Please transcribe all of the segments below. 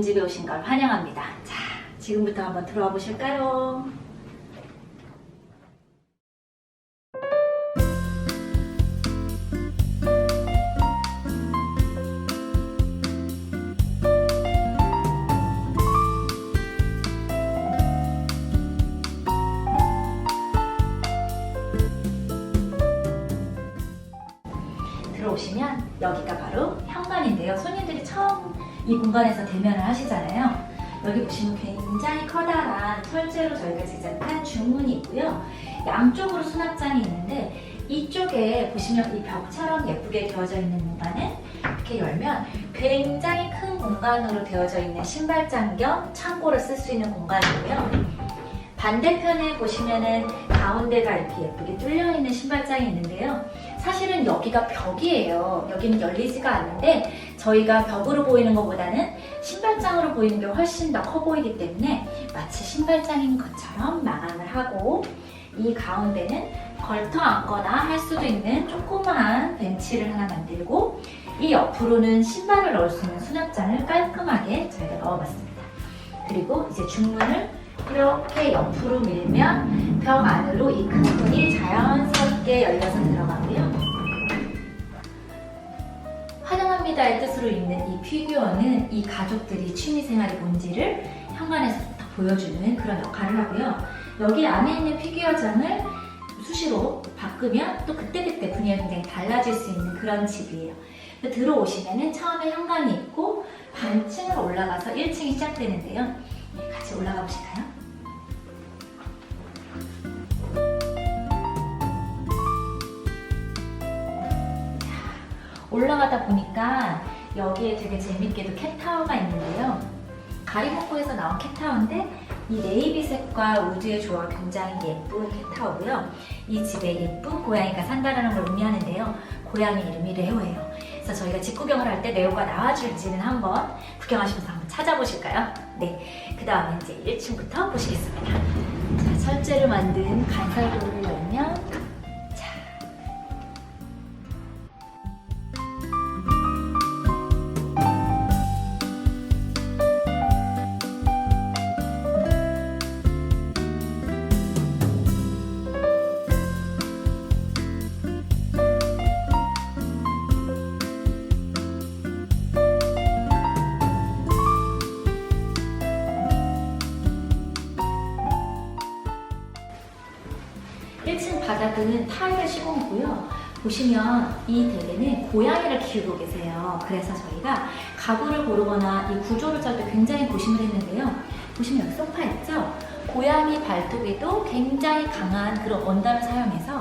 들어오신 걸 환영합니다. 자, 지금부터 한번 들어와 보실까요? 이 공간에서 대면을 하시잖아요. 여기 보시면 굉장히 커다란 철제로 저희가 제작한 중문이 있고요. 양쪽으로 수납장이 있는데 이쪽에 보시면 이 벽처럼 예쁘게 되어져 있는 공간은 이렇게 열면 굉장히 큰 공간으로 되어져 있는 신발장 겸 창고를 쓸 수 있는 공간이고요. 반대편에 보시면은 가운데가 이렇게 예쁘게 뚫려 있는 신발장이 있는데요. 사실은 여기가 벽이에요. 여기는 열리지가 않는데 저희가 벽으로 보이는 것보다는 신발장으로 보이는 게 훨씬 더 커 보이기 때문에 마치 신발장인 것처럼 마감을 하고 이 가운데는 걸터 앉거나 할 수도 있는 조그마한 벤치를 하나 만들고 이 옆으로는 신발을 넣을 수 있는 수납장을 깔끔하게 저희가 넣어봤습니다. 그리고 이제 중문을 이렇게 옆으로 밀면 벽 안으로 이 큰 문이 자연스럽게 열려서 들어가고요. 환영합니다의 뜻으로 있는 이 피규어는 이 가족들이 취미생활의 본질을 현관에서 딱 보여주는 그런 역할을 하고요. 여기 안에 있는 피규어장을 수시로 바꾸면 또 그때그때 분위기가 굉장히 달라질 수 있는 그런 집이에요. 들어오시면은 처음에 현관이 있고 반층을 올라가서 1층이 시작되는데요. 네, 같이 올라가 보실까요? 올라가다 보니까 여기에 되게 재밌게도 캣타워가 있는데요. 가리목코에서 나온 캣타워인데 이 네이비색과 우드의 조화 굉장히 예쁜 캣타워고요. 이 집에 예쁜 고양이가 산다는 걸 의미하는데요. 고양이 이름이 레오예요. 그래서 저희가 집 구경을 할 때 레오가 나와줄지는 한번 구경하시면서 한번 찾아보실까요? 네. 그 다음에 이제 1층부터 보시겠습니다. 자, 철제로 만든 간살도를 열면 바닥은 타일 시공이고요. 보시면 이 댁에는 고양이를 키우고 계세요. 그래서 저희가 가구를 고르거나 이 구조를 짤 때 굉장히 고심을 했는데요. 보시면 여기 소파 있죠? 고양이 발톱에도 굉장히 강한 그런 원단을 사용해서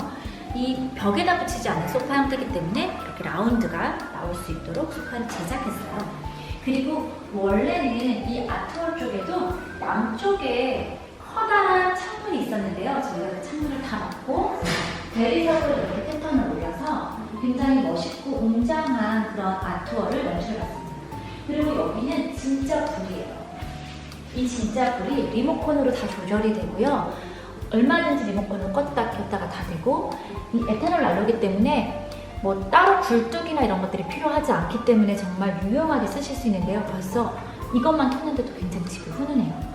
이 벽에다 붙이지 않은 소파 형태이기 때문에 이렇게 라운드가 나올 수 있도록 소파를 제작했어요. 그리고 원래는 이 아트월 쪽에도 양쪽에 커다란 창문이 있었는데요. 저희가 그 창문을 다 막고 대리석으로 이렇게 패턴을 올려서 굉장히 멋있고 웅장한 그런 아트월을 연출해봤습니다. 그리고 여기는 진짜 불이에요. 이 진짜 불이 리모컨으로 다 조절이 되고요. 얼마든지 리모컨을 껐다 켰다가 다 되고 이 에탄올 난로기 때문에 뭐 따로 굴뚝이나 이런 것들이 필요하지 않기 때문에 정말 유용하게 쓰실 수 있는데요. 벌써 이것만 켰는데도 굉장히 집이 훈훈해요.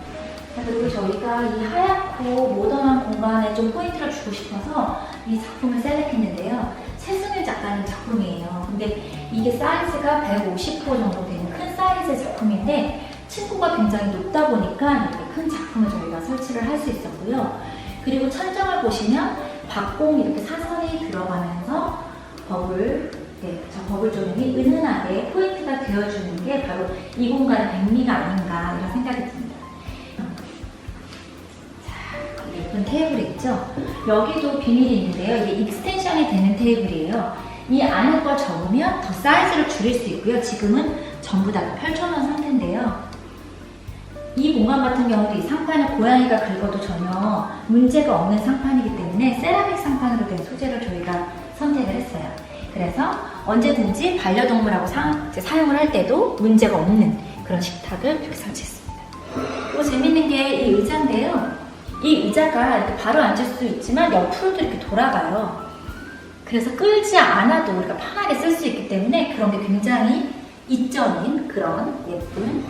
그리고 저희가 이 하얗고 모던한 공간에 좀 포인트를 주고 싶어서 이 작품을 셀렉했는데요. 최승일 작가님 작품이에요. 근데 이게 사이즈가 150호 정도 되는 큰 사이즈의 작품인데 층고가 굉장히 높다 보니까 이렇게 큰 작품을 저희가 설치를 할 수 있었고요. 그리고 천장을 보시면 박공 이렇게 사선이 들어가면서 버블, 네, 저 버블 조명이 은은하게 포인트가 되어주는 게 바로 이 공간의 백미가 아닌가 이런 생각이 듭니다. 예쁜 테이블 있죠? 여기도 비밀이 있는데요. 이게 익스텐션이 되는 테이블이에요. 이 안에 걸 접으면 더 사이즈를 줄일 수 있고요. 지금은 전부 다 펼쳐놓은 상태인데요. 이 공간 같은 경우도 이 상판을 고양이가 긁어도 전혀 문제가 없는 상판이기 때문에 세라믹 상판으로 된 소재를 저희가 선택을 했어요. 그래서 언제든지 반려동물하고 사, 이제 사용을 할 때도 문제가 없는 그런 식탁을 이렇게 설치했습니다. 또 재밌는 게 이 의자인데요. 이 의자가 이렇게 바로 앉을 수 있지만 옆으로도 이렇게 돌아가요. 그래서 끌지 않아도 우리가 편하게 쓸 수 있기 때문에 그런 게 굉장히 이점인 그런 예쁜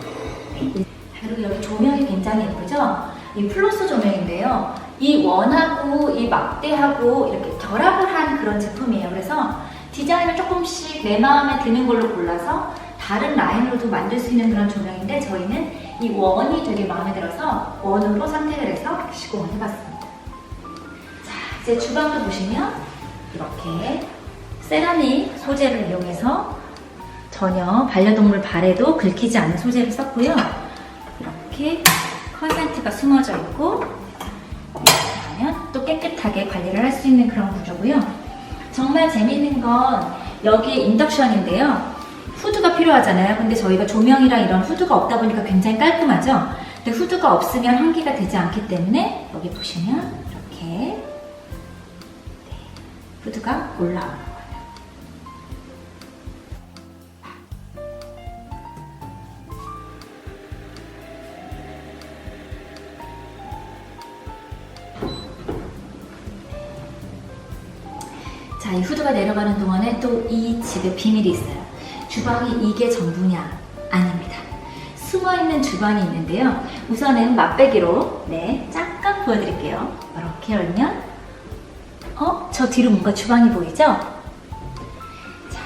그리고 여기 조명이 굉장히 예쁘죠? 이 플로스 조명인데요. 이 원하고 이 막대하고 이렇게 결합을 한 그런 제품이에요. 그래서 디자인을 조금씩 내 마음에 드는 걸로 골라서 다른 라인으로도 만들 수 있는 그런 조명인데 저희는 이 원이 되게 마음에 들어서 원으로 선택을 해서 시공을 해봤습니다. 자, 이제 주방도 보시면 이렇게 세라믹 소재를 이용해서 전혀 반려동물 발에도 긁히지 않는 소재를 썼고요. 이렇게 컨센트가 숨어져 있고 또 깨끗하게 관리를 할 수 있는 그런 구조고요. 정말 재밌는 건 여기에 인덕션인데요. 후드가 필요하잖아요. 근데 저희가 조명이랑 이런 후드가 없다 보니까 굉장히 깔끔하죠. 근데 후드가 없으면 환기가 되지 않기 때문에 여기 보시면 이렇게 네, 후드가 거예요. 자, 이 후드가 내려가는 동안에 또 이 집에 비밀이 있어요. 주방이 이게 전부냐? 아닙니다. 숨어있는 주방이 있는데요. 우선은 맛배기로, 네, 잠깐 보여드릴게요. 이렇게 열면, 어? 저 뒤로 뭔가 주방이 보이죠? 자,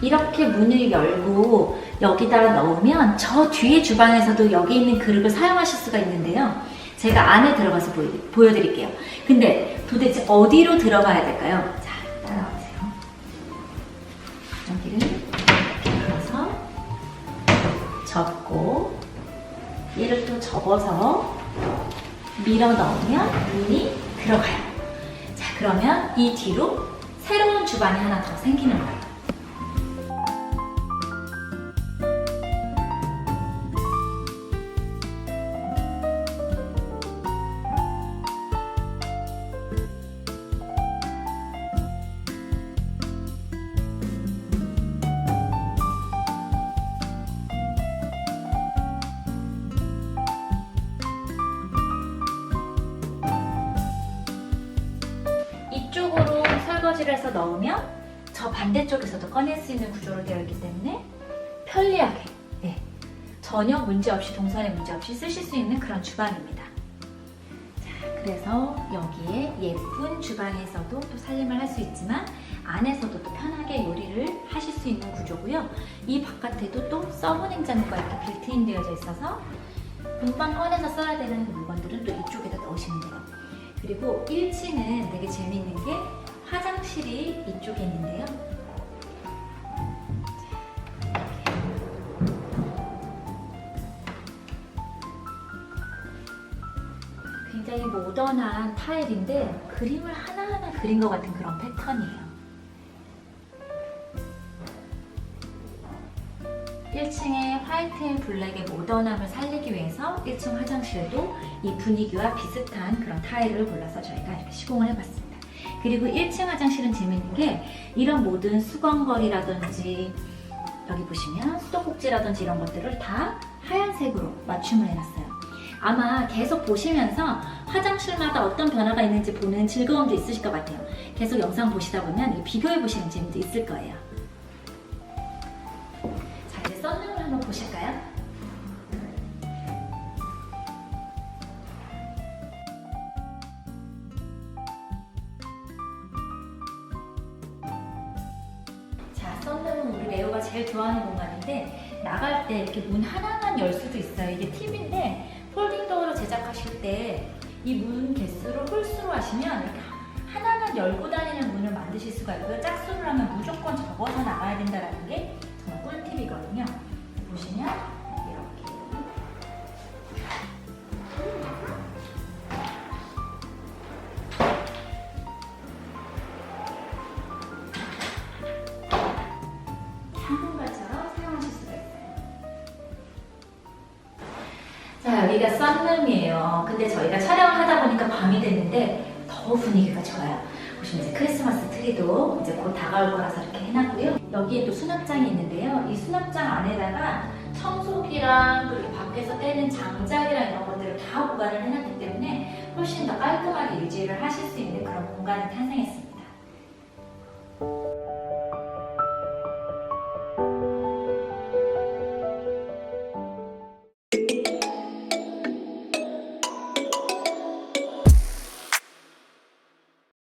이렇게 문을 열고 여기다 넣으면 저 뒤에 주방에서도 여기 있는 그릇을 사용하실 수가 있는데요. 제가 안에 들어가서 보여, 보여드릴게요. 근데 도대체 어디로 들어가야 될까요? 접고 얘를 또 접어서 밀어 넣으면 문이 들어가요. 자, 그러면 이 뒤로 새로운 주방이 하나 더 생기는 거예요. 설거지를 해서 넣으면 저 반대쪽에서도 꺼낼 수 있는 구조로 되어 있기 때문에 편리하게 네, 전혀 문제 없이 동선에 문제 없이 쓰실 수 있는 그런 주방입니다. 자, 그래서 여기에 예쁜 주방에서도 또 살림을 할 수 있지만 안에서도 또 편하게 요리를 하실 수 있는 구조고요. 이 바깥에도 또 서브 냉장고가 이렇게 빌트인 되어져 있어서 금방 꺼내서 써야 되는 물건들은 또 이쪽에다 넣으시면 돼요. 그리고 1층은 되게 재밌는 게 화장실이 이쪽에 있는데요. 굉장히 모던한 타일인데 그림을 하나하나 그린 것 같은 그런 패턴이에요. 1층의 화이트 앤 블랙의 모던함을 살리기 위해서 1층 화장실도 이 분위기와 비슷한 그런 타일을 골라서 저희가 이렇게 시공을 해봤습니다. 그리고 1층 화장실은 재밌는 게 이런 모든 수건걸이라든지 여기 보시면 수도꼭지라든지 이런 것들을 다 하얀색으로 맞춤을 해놨어요. 아마 계속 보시면서 화장실마다 어떤 변화가 있는지 보는 즐거움도 있으실 것 같아요. 계속 영상 보시다 보면 이 비교해 보시는 재미도 있을 거예요. 제일 좋아하는 공간인데 나갈 때 이렇게 문 하나만 열 수도 있어요. 이게 팁인데 폴딩 도어로 제작하실 때 이 문 개수를 홀수로 하시면 이렇게 하나만 열고 다니는 문을 만드실 수가 있고요. 짝수를 하면 무조건 접어서 나가야 된다는 게 정말 꿀팁이거든요. 보시면 자, 여기가 썬룸이에요. 근데 저희가 촬영을 하다 보니까 밤이 됐는데 더 분위기가 좋아요. 보시면 이제 크리스마스 트리도 이제 곧 다가올 거라서 이렇게 해놨고요. 여기에 또 수납장이 있는데요. 이 수납장 안에다가 청소기랑 그리고 밖에서 떼는 장작이랑 이런 것들을 다 보관을 해놨기 때문에 훨씬 더 깔끔하게 유지를 하실 수 있는 그런 공간이 탄생했습니다.